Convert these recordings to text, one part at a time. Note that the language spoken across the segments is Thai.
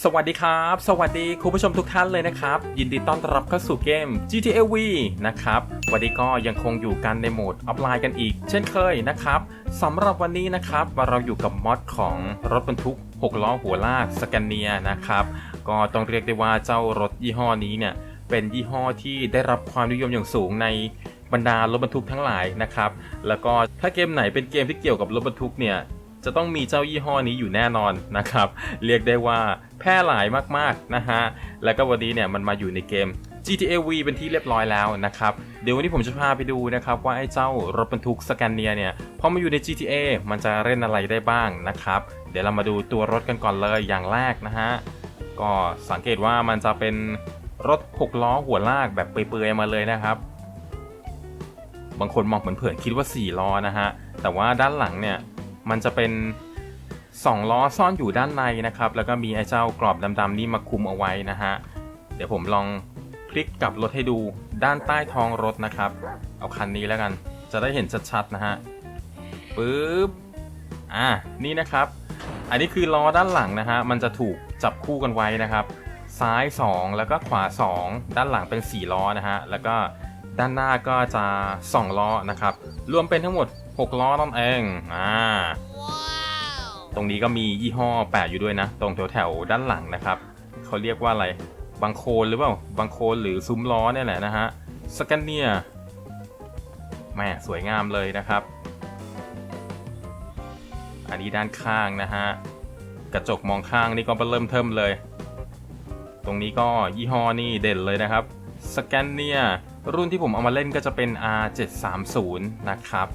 สวัสดีครับ สวัสดีคุณผู้ชมทุกท่านเลยนะครับ ยินดีต้อนรับเข้าสู่เกม GTA V นะครับ วันนี้ก็ยังคงอยู่กันในโหมดออฟไลน์กันอีก เช่นเคยนะครับสำหรับวันนี้นะครับเราอยู่กับมอดของรถบรรทุก 6 ล้อหัวลากสแกนเนียนะครับ ก็ต้องเรียกได้ว่าเจ้ารถยี่ห้อนี้เนี่ย เป็นยี่ห้อที่ได้รับความนิยมอย่างสูงในบรรดารถบรรทุกทั้งหลายนะครับ แล้วก็ถ้าเกมไหนเป็นเกมที่เกี่ยวกับรถบรรทุกเนี่ย จะต้องมีเจ้ายี่ห้อนี้อยู่แน่นอนนะครับ เรียกได้ว่าแพร่หลายมากๆนะฮะ แล้วก็วันนี้เนี่ยมันมาอยู่ในเกม GTA V เป็นที่เรียบร้อยแล้วนะครับ เดี๋ยววันนี้ผมจะพาไปดูนะครับว่าไอ้เจ้ารถบรรทุกสแกนเนียเนี่ยพอมาอยู่ใน GTA มันจะเล่นอะไรได้บ้างนะครับ เดี๋ยวเรามาดูตัวรถกันก่อนเลยอย่างแรกนะฮะ ก็สังเกตว่ามันจะเป็นรถ6ล้อหัวลากแบบเปื่อยๆมาเลยนะครับ บางคนมองเผินๆคิดว่า 4 ล้อนะฮะ แต่ว่าด้านหลังเนี่ย มันจะเป็น 2 ล้อซ่อนอยู่ด้านในนะครับ แล้วก็มีไอ้เจ้ากรอบดำๆนี่มาคุมเอาไว้นะฮะ เดี๋ยวผมลองคลิกกลับรถให้ดูด้านใต้ท้องรถนะครับ เอาคันนี้แล้วกัน จะได้เห็นชัดๆนะฮะปึ๊บ อ่านี่นะครับ อันนี้คือล้อด้านหลังนะฮะ มันจะถูกจับคู่กันไว้นะครับ ซ้าย 2 แล้วก็ขวา 2 ด้านหลังเป็น 4 ล้อนะฮะ แล้วก็ด้านหน้าก็จะ 2 ล้อนะครับ รวมเป็นทั้งหมด 6ล้อนั่นเองอ่าตรงนี้ก็มียี่ห้อแปะอยู่ด้วยนะ ตรงแถวแถวๆด้านหลังนะครับ เขาเรียกว่าอะไรบางโคนหรือเปล่าบางโคนหรือซุ้มล้อเนี่ยแหละนะฮะสแกนเนียแม่สวยงามเลยนะครับ อันนี้ด้านข้างนะฮะกระจกมองข้างนี่ก็เริ่มเทิมเลย ตรงนี้ก็ยี่ห้อนี่เด่นเลยนะครับสแกนเนียรุ่นที่ผมเอามาเล่นก็จะเป็น R730 นะครับ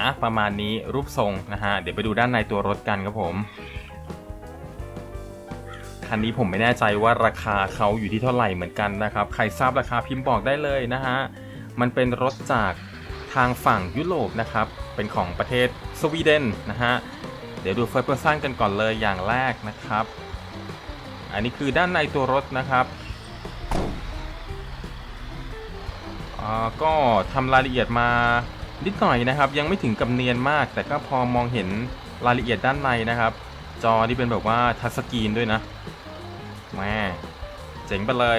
อะประมาณนี้รูปทรงนะฮะเดี๋ยวไปดูด้านในตัวรถกันครับผมคันนี้ผมไม่แน่ใจว่าราคาเขาอยู่ที่เท่าไหร่เหมือนกันนะครับ ใครทราบราคาพิมพ์บอกได้เลยนะฮะ มันเป็นรถจากทางฝั่งยุโรปนะครับ เป็นของประเทศสวีเดนนะฮะ เดี๋ยวดูเฟิร์สเพอร์ซันกันก่อนเลยอย่างแรกนะครับ อันนี้คือด้านในตัวรถนะครับอ่าก็ทำรายละเอียดมา นิดหน่อยนะครับ ยังไม่ถึงกับเนียนมาก แต่ก็พอมองเห็นรายละเอียดด้านในนะครับ จอนี่เป็นแบบว่าทัชสกรีนด้วยนะแหม่เจ๋งไปเลย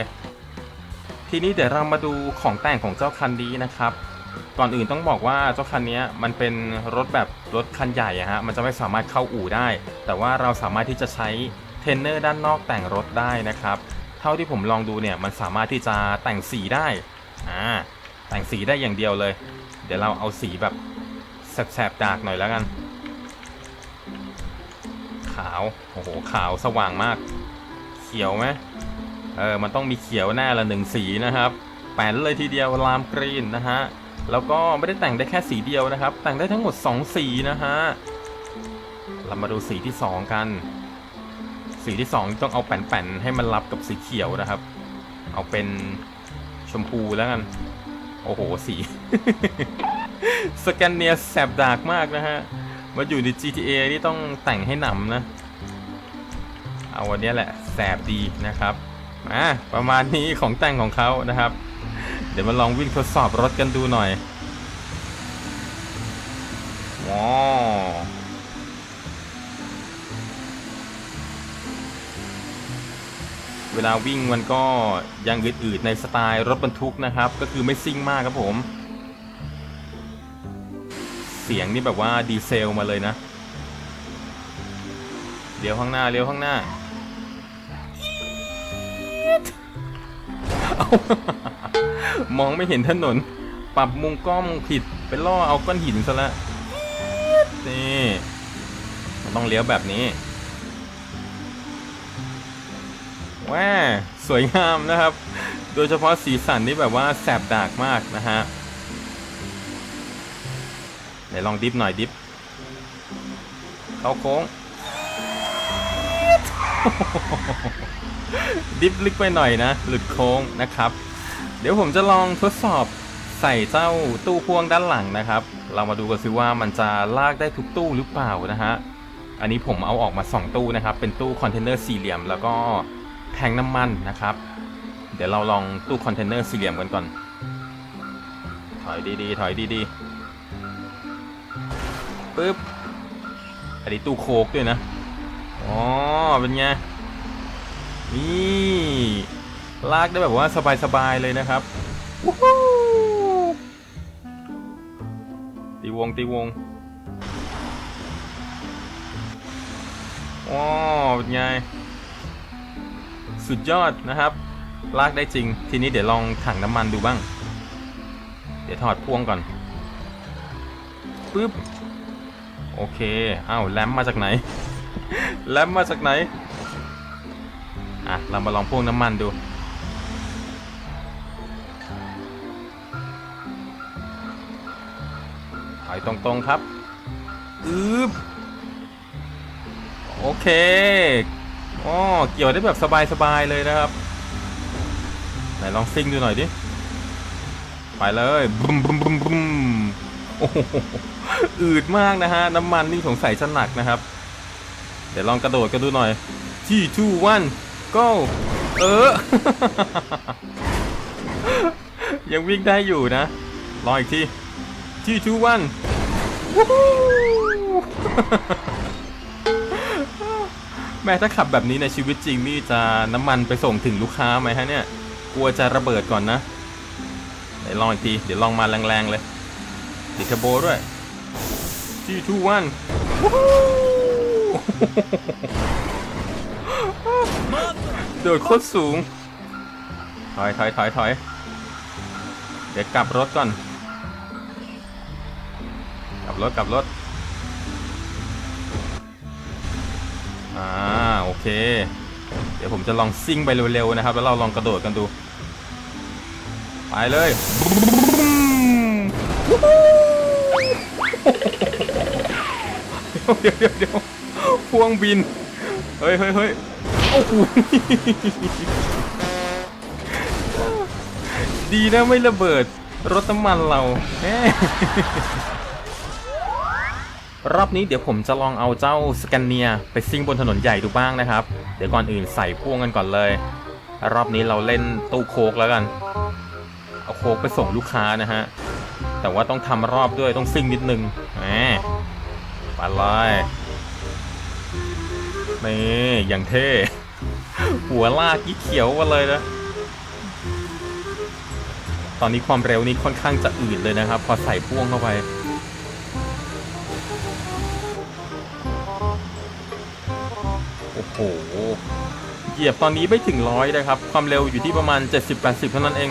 ทีนี้เดี๋ยวเรามาดูของแต่งของเจ้าคันนี้นะครับ ก่อนอื่นต้องบอกว่าเจ้าคันนี้มันเป็นรถแบบรถคันใหญ่อะฮะมันจะไม่สามารถเข้าอู่ได้ แต่ว่าเราสามารถที่จะใช้เทนเนอร์ด้านนอกแต่งรถได้นะครับเท่าที่ผมลองดูเนี่ยมันสามารถที่จะแต่งสีได้อ่าแต่งสีได้อย่างเดียวเลย เดี๋ยวเราเอาสีแบบแสบๆดากหน่อยแล้วกัน ขาว โอ้โห ขาวสว่างมาก เขียวไหมเออ มันต้องมีเขียวแน่ละหนึ่งสีนะครับ แปนเลยทีเดียวลามกรีนนะฮะ แล้วก็ไม่ได้แต่งได้แค่สีเดียวนะครับ แต่งได้ทั้งหมด 2 สีนะฮะ เรามาดูสีที่ 2 กัน สีที่ 2 ต้องเอาแป่นๆให้มันรับกับสีเขียวนะครับ เอาเป็นชมพูแล้วกัน โอ้โห สี สแกนเนียแสบดากมากนะฮะ มาอยู่ใน GTA นี่ต้องแต่งให้หนำนะ เอาวันนี้แหละแสบดีนะครับอะประมาณนี้ของแต่งของเขานะครับ เดี๋ยวมาลองวิ่งทดสอบรถกันดูหน่อยว้า เวลาวิ่งมันก็ยังอืดๆในสไตล์รถบรรทุกนะครับ ก็คือไม่ซิ่งมากครับผม เสียงนี่แบบว่าดีเซลมาเลยนะเลี้ยวข้างหน้าเลี้ยวข้างหน้าเอามองไม่เห็นถนน ปรับมุมกล้องผิดไปล่อเอาก้อนหินซะแล้วนี่ มันต้องเลี้ยวแบบนี้ ว้าสวยงามนะครับ โดยเฉพาะสีสันนี่แบบว่าแสบดากมากนะฮะไหนลองดิฟหน่อยดิฟเข้าโค้ง ดิฟลึกไปหน่อยนะ หลุดโค้งนะครับ เดี๋ยวผมจะลองทดสอบใส่เจ้าตู้พ่วงด้านหลังนะครับ เรามาดูกันซิว่ามันจะลากได้ทุกตู้หรือเปล่านะฮะ อันนี้ผมเอาออกมา 2 ตู้นะครับ เป็นตู้คอนเทนเนอร์สี่เหลี่ยม แล้วก็ แทงน้ำมันนะครับ เดี๋ยวเราลองตู้คอนเทนเนอร์สี่เหลี่ยมกันก่อน ถอยดีๆ ถอยดีๆปึ๊บ อันนี้ตู้โคกด้วยนะ อ๋อ เป็นไง นี่ลากได้แบบว่าสบาย ๆ เลยนะครับวู้ฮู้ตีวงตีวงอ๋อเป็นไง สุดยอดนะครับ ลากได้จริง ทีนี้เดี๋ยวลองถังน้ำมันดูบ้าง เดี๋ยวถอดพ่วงก่อนปึ๊บโอเคอ้าวแลมมาจากไหน แลมมาจากไหน อะ เรามาลองพ่วงน้ำมันดู ถอยตรงๆครับอึ๊บโอเค อ๋อเกี่ยวได้แบบสบายๆเลยนะครับ ไหนลองซิ่งดูหน่อยดิ ไปเลยบึมบึมบึมบึมโอ้โหอืดมากนะฮะ น้ำมันนี่สงสัยจะหนักนะครับ เดี๋ยวลองกระโดดกันดูหน่อยที่ทูวัน go เออ ยังวิ่งได้อยู่นะลออีกทีที่ทูวัน แม่ถ้าขับแบบนี้ในชีวิตจริงนี่จะน้ำมันไปส่งถึงลูกค้าไหมฮะเนี่ย กลัวจะระเบิดก่อนนะไหนลองอีกที เดี๋ยวลองมาแรงๆเลยติดเทอร์โบด้วยที่ทูวันโดดโคตรสูง ถอยถอยถอยถอยเดี๋ยวกลับรถก่อน กลับรถกลับรถ เคเดี๋ยวผมจะลองซิ่งไปเร็วๆนะครับ แล้วเราลองกระโดดกันดู ไปเลยเดี๋ยวเดี๋ยวเดี๋ยวพวงบิน เฮ้ยเฮ้ยเฮ้ยโอ้โหดีนะไม่ระเบิดรถน้ำมันเราแรอบนี้เดี๋ยวผมจะลองเอาเจ้าสแกนเนียไปซิ่งบนถนนใหญ่ดูบ้างนะครับ เดี๋ยวก่อนอื่นใส่พ่วงกันก่อนเลย รอบนี้เราเล่นตู้โคกแล้วกัน เอาโคกไปส่งลูกค้านะฮะ แต่ว่าต้องทำรอบด้วยต้องซิ่งนิดนึงแหมไปเลยนี่อย่างเท่ หัวลากยี่เขียวมาเลยนะ ตอนนี้ความเร็วนี้ค่อนข้างจะอืดเลยนะครับ พอใส่พ่วงเข้าไป โอ้โห เหยียบตอนนี้ไม่ถึงร้อยนะครับ ความเร็วอยู่ที่ประมาณ 70-80 เท่านั้นเอง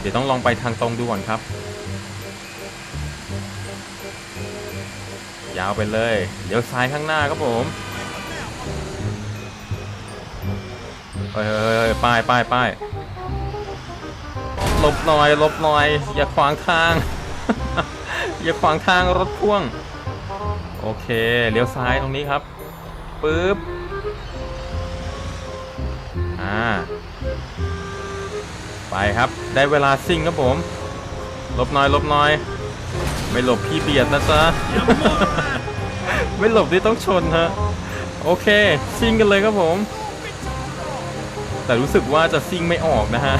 เดี๋ยวต้องลองไปทางตรงดูก่อนครับ ยาวไปเลย เดี๋ยวซ้ายข้างหน้าครับผมเฮ้ยเฮ้ยเฮ้ยป้ายป้ายป้ายหลบหน่อยหลบหน่อย อย่าขวางทาง อย่าขวางทางรถพ่วง โอเค เลี้ยวซ้ายตรงนี้ครับ ปึ๊บอ่าไปครับได้เวลาซิ่งครับผม ลบหน่อยลบหน่อย ไม่หลบพี่เบียดนะจ๊ะ ไม่หลบที่ต้องชนฮะโอเคซิ่งกันเลยครับผม แต่รู้สึกว่าจะซิ่งไม่ออกนะฮะ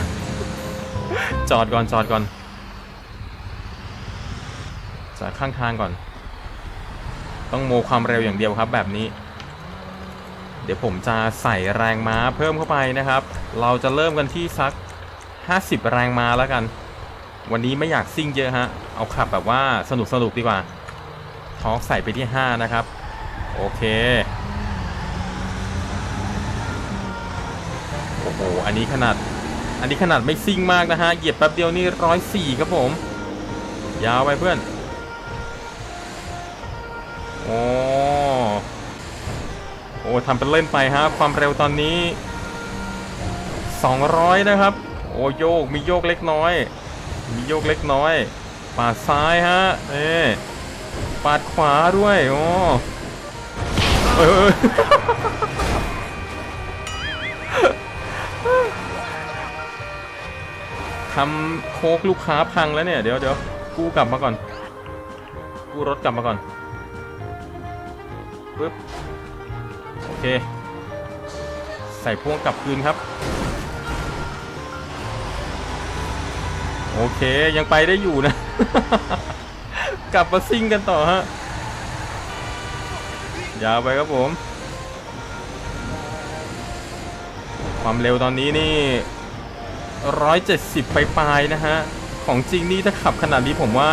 จอดก่อนจอดก่อนจอดข้างทางก่อน ต้องโมความเร็วอย่างเดียวครับแบบนี้ เดี๋ยวผมจะใส่แรงม้าเพิ่มเข้าไปนะครับ เราจะเริ่มกันที่สัก 50 แรงม้าแล้วกัน วันนี้ไม่อยากซิ่งเยอะฮะ เอาขับแบบว่าสนุกสนุกดีกว่า ทอกใส่ไปที่ 5 นะครับ โอเค โอ้โห อันนี้ขนาด อันนี้ขนาดไม่ซิ่งมากนะฮะ เหยียบแป๊บเดียวนี่ร้อยสี่ครับผม ยาวไปเพื่อน โอ้ อ้ทำเป็นเล่นไปฮะความเร็วตอนนี้ 200 นะครับ โอ้โยกมีโยกเล็กน้อย มีโยกเล็กน้อย ปาดซ้ายฮะเอ๊ปาดขวาด้วยโอ้เออยทำโคกลูกค้าพังแล้วเนี่ย เดี๋ยวเดี๋ยวกู้กลับมาก่อน กู้รถกลับมาก่อนปึ๊บ ค ใส่พ่วงกลับคืนครับ โอเคยังไปได้อยู่นะ กลับมาซิ่งกันต่อฮะยาวไปครับผม ความเร็วตอนนี้นี่ร้อยเจ็ดสิบไปปลายนะฮะ ของจริงนี่ถ้าขับขนาดนี้ผมว่า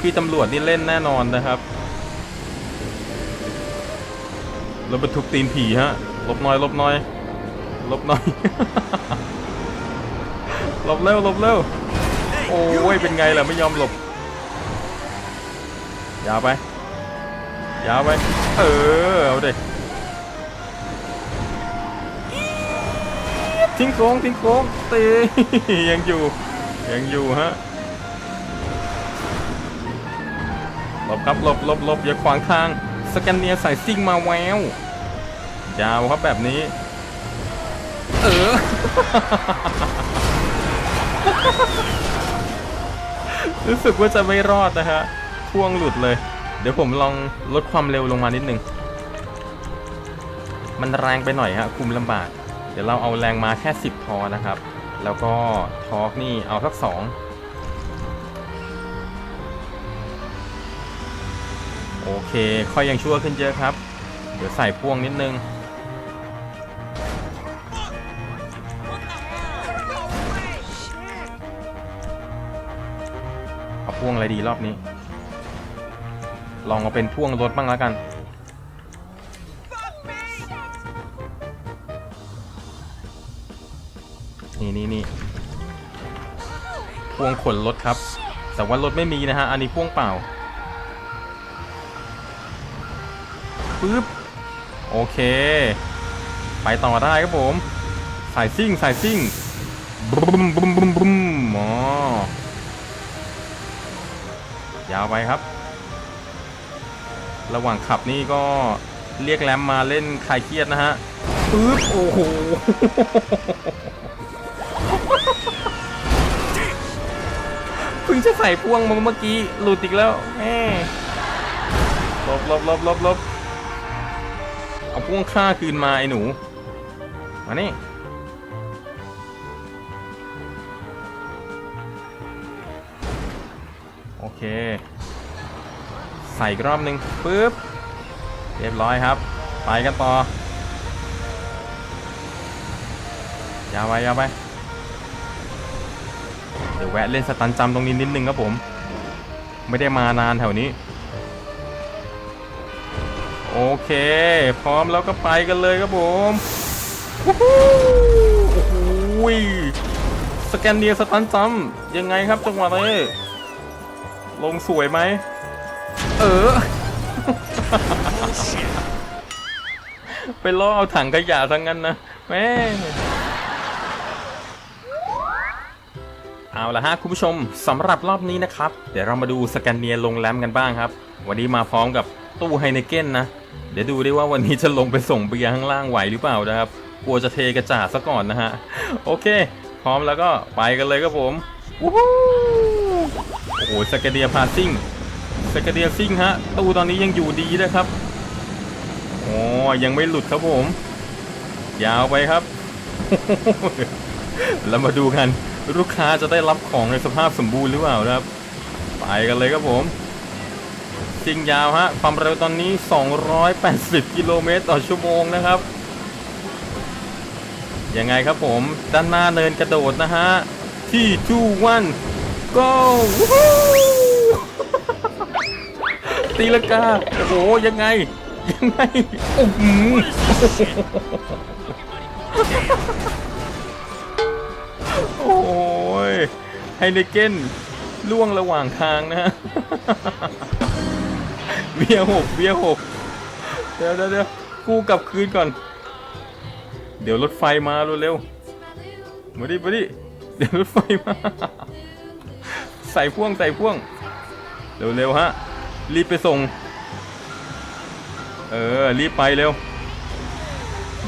พี่ตำรวจนี่เล่นแน่นอนนะครับ รถบรรทุกตีนผีฮะหลบหน่อยหลบหน่อยหลบหน่อยหลบเร็วหลบเร็วโอ้ยเป็นไงล่ะไม่ยอมหลบยาวไปยาวไปเออเอาดิทิ้งโค้งทิ้งโค้งตียังอยู่ยังอยู่ฮะหลบครับหลบหลบหลบอย่าขวางทาง สแกนเนียใส่ซิ่งมาแววยาวครับแบบนี้ เออ รู้สึกว่าจะไม่รอดนะฮะพ่วงหลุดเลย เดี๋ยวผมลองลดความเร็วลงมานิดนึง มันแรงไปหน่อยฮะ คุมลำบาก เดี๋ยวเราเอาแรงมาแค่ 10 พอนะครับ แล้วก็ทอร์กนี่เอาสัก2 โอเค ค่อยยังชั่วขึ้นเยอะครับ เดี๋ยวใส่พ่วงนิดนึง เอาพ่วงอะไรดีรอบนี้ ลองเอาเป็นพ่วงรถบ้างแล้วกัน นี่นี่นี่พ่วงขนรถครับ แต่ว่ารถไม่มีนะฮะ อันนี้พ่วงเปล่า ปึ๊บโอเค ไปต่อได้ครับผมสายซิ่งสายซิ่งบึ้มบึ้มบึ้มบึ้มอ๋อยาวไปครับ ระหว่างขับนี่ก็เรียกแรมมาเล่นคลายเครียดนะฮะปึ๊บโอ้โหเพิ่งจะใส่พ่วงมาเมื่อกี้หลุดอีกแล้วแหมลบลบลบลบลบเอา พ่วงค่าคืนมาไอ้หนู มานี่โอเค ใส่อีกรอบหนึ่งปึ๊บ เรียบร้อยครับ ไปกันต่อยาวไปยาวไป เดี๋ยวแวะเล่นสตันจำตรงนี้นิดนึงครับผม ไม่ได้มานานแถวนี้ โอเค พร้อมแล้วก็ไปกันเลยครับผมโอ้โหสแกนเนียสตันจำยังไงครับจังหวะนี้ลงสวยไหม เออ ไปล่อเอาถังขยะทั้งนั้นนะแม่เอาละฮะคุณผู้ชมสำหรับรอบนี้นะครับ เดี๋ยวเรามาดูสแกนเนียลงแรมกันบ้างครับ วันนี้มาพร้อมกับ ตู้ไฮเนเก้นนะ เดี๋ยวดูได้ว่าวันนี้จะลงไปส่งเบียร์ข้างล่างไหวหรือเปล่านะครับ กลัวจะเทกระจาดซะก่อนนะฮะ โอเค พร้อมแล้วก็ไปกันเลยครับผมวู้ฮู้โอ้โหสกเนียพาซิ่งสกเนียซิ่งฮะ ตู้ตอนนี้ยังอยู่ดีนะครับโอ้ยังไม่หลุดครับผม ยาวไปครับ แล้วมาดูกัน ลูกค้าจะได้รับของในสภาพสมบูรณ์หรือเปล่านะครับ ไปกันเลยครับผม ซิ่งยาวฮะ ความเร็วตอนนี้ 280 กิโลเมตรต่อชั่วโมงนะครับ ยังไงครับผม ด้านหน้าเนินกระโดดนะฮะ ที่2 1 go วู้ฮู้ตีลกา โอ้โห ยังไง ยังไง โอ้โหโอ้ยไฮเนเกนล่วงระหว่างทางนะฮะ เบียหกเบียหกเดี๋ยวเดี๋ยวเดี๋ยวกู้กลับคืนก่อน เดี๋ยวรถไฟมาเร็วๆมาดิมาดิเดี๋ยวรถไฟมา ใส่พ่วงใส่พ่วง เร็วๆฮะ รีบไปส่ง เออ รีบไปเร็ว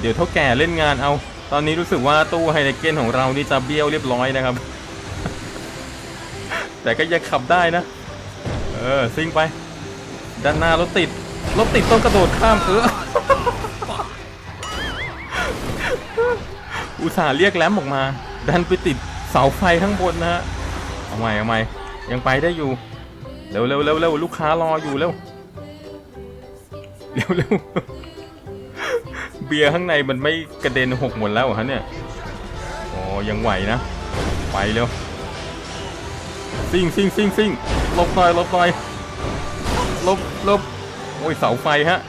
เดี๋ยวเท่าแก่เล่นงานเอา ตอนนี้รู้สึกว่าตู้ไฮเนเก้นของเรานี่จะเบี้ยวเรียบร้อยนะครับ แต่ก็ยังขับได้นะ เออ ซิ่งไป ด้านหน้ารถติด รถติดต้องกระโดดข้ามเอออุตส่าห์เรียกแรมออกมา ดันไปติดเสาไฟข้างบนนะฮะ เอาใหม่เอาใหม่ยังไปได้อยู่ เร็วเร็วเร็วเร็วลูกค้ารออยู่เร็ว เร็วเร็วเบียร์ข้างในมันไม่กระเด็นหกหมดแล้วฮะเนี่ยอ๋อยังไหวนะ ไปเร็วซิ่งซิ่งซิ่งซิ่งหลบหน่อยหลบหน่อย ลบลบโอ้ยเสาไฟฮะ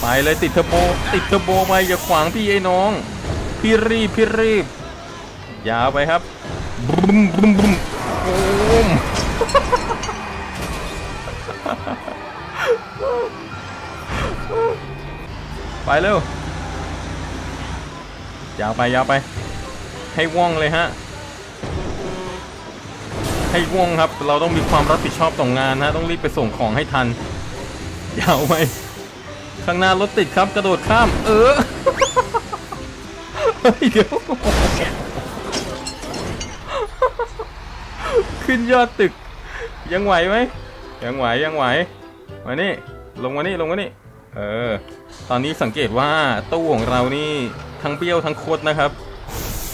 ไปเลยติดเทอร์โบติดเทอร์โบไปอย่าขวางพี่ไอ้น้อง พี่รีบพี่รีบยาวไปครับบึ้มบึ้มบึ้มโอ้มไปเร็วยาวไปยาวไป ให้ว่องเลยฮะ ให้ว่องครับ เราต้องมีความรับผิดชอบต่องงานฮะต้องรีบไปส่งของให้ทันยาวไปข้างหน้ารถติดครับกระโดดข้าม เออเฮ้ยเดี๋ยวขึ้นยอดตึก ยังไหวไหมยังไหวยังไหวมานี่ลงมานี่ลงมานี่เออ ตอนนี้สังเกตว่าตู้ของเรานี่ทั้งเบี้ยวทั้งโคตรนะครับ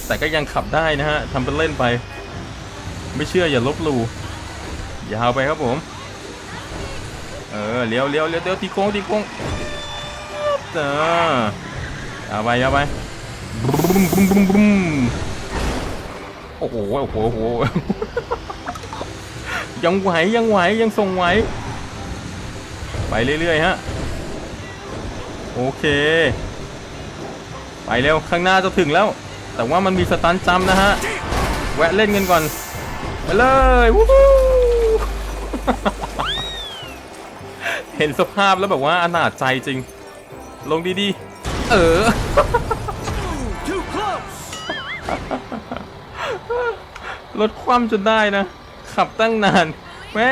แต่ก็ยังขับได้นะฮะทำเป็นเล่นไป ไม่เชื่ออย่าลบลู่ยาวไปครับผม เออเลี้ยวเลี้ยวเลี้ยวเลี้ยวตีโค้งตีโค้งเออยาวไปยาไปบุ้มบุ้มบุ้มบุ้มโอ้โหโอ้โหโอ้โหยังไหวยังไหวยังทรงไหวไปเรื่อยๆฮะโอเค ไปเร็วข้างหน้าจะถึงแล้ว แต่ว่ามันมีสตันจำนะฮะ แวะเล่นกันก่อน ไปเลยวู้ฮู้เห็นสภาพแล้วแบบว่าอนาจใจจริง ลงดีๆ เออ Too close! รถคว่ำจนได้นะ ขับตั้งนาน แม่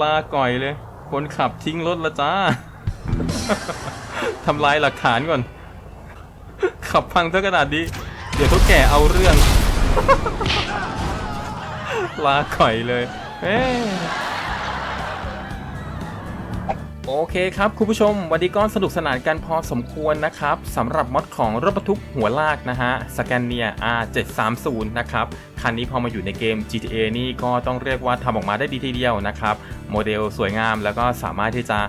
ลาก่อยเลย คนขับทิ้งรถละจ้า ทำลายหลักฐานก่อน ขับพังเท่าขนาดนี้เดี๋ยวเขาแก่เอาเรื่อง ลาก่อยเลยเอ้โอเคครับ คุณผู้ชม วันนี้ก็สนุกสนานกันพอสมควรนะครับสำหรับมอดของรถบรรทุกหัวลากนะฮะสแกนเนีย R730 นะครับ คันนี้พอมาอยู่ในเกม GTA นี่ก็ต้องเรียกว่าทำออกมาได้ดีทีเดียวนะครับ โมเดลสวยงามแล้วก็สามารถที่จะ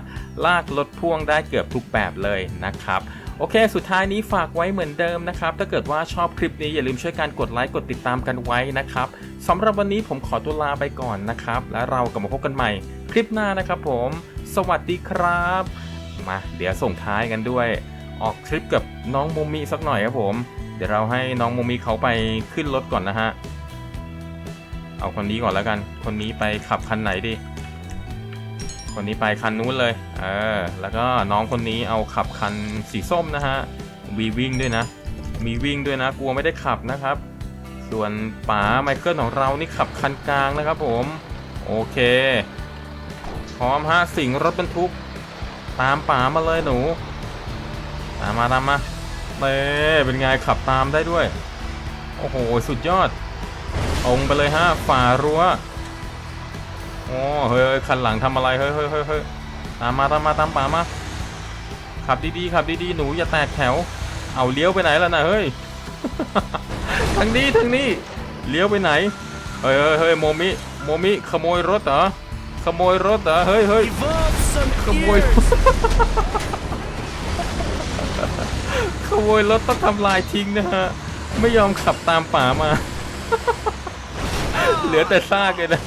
ลากรถพ่วงได้เกือบทุกแบบเลยนะครับ โอเค สุดท้ายนี้ฝากไว้เหมือนเดิมนะครับ ถ้าเกิดว่าชอบคลิปนี้อย่าลืมช่วยการกดไลค์กดติดตามกันไว้นะครับสำหรับวันนี้ผมขอตัวลาไปก่อนนะครับ แล้วเรากลับมาพบกันใหม่ คลิปหน้านะครับผม สวัสดีครับ มาเดี๋ยวส่งท้ายกันด้วย ออกทริปกับน้องโมมิสักหน่อยครับผม เดี๋ยวเราให้น้องโมมิเขาไปขึ้นรถก่อนนะฮะ เอาคนนี้ก่อนแล้วกัน คนนี้ไปขับคันไหนดี คนนี้ไปคันนู้นเลย เออ แล้วก็น้องคนนี้เอาขับคันสีส้มนะฮะ มีวิ่งด้วยนะ มีวิ่งด้วยนะ กลัวไม่ได้ขับนะครับ ส่วนป๋าไมเคิลของเรานี่ขับคันกลางนะครับผม โอเค พร้อมฮะ สิงรถบรรทุก ตามป๋ามาเลยหนู ตามมาตามมาเต้เป็นไงขับตามได้ด้วย โอ้โห สุดยอดตรงไปเลยฮะ ฝ่ารั้ว โอ้เฮ้ยเฮ้ยคันหลังทำอะไรเฮ้ยเฮ้ยเฮ้ยตามมาตามมาตามป๋ามาขับดีๆขับดีๆหนูอย่าแตกแถว เอาเลี้ยวไปไหนแล้วนะเฮ้ยทางนี้ทางนี้เลี้ยวไปไหนเฮ้ยเฮ้ยเฮ้ยโมมิโมมิขโมยรถเหรอขโมยรถเหรอเฮ้ยเฮ้ยขโมยขโมยรถต้องทำลายทิ้งนะฮะไม่ยอมขับตามป่ามา เหลือแต่ซากเลยนะ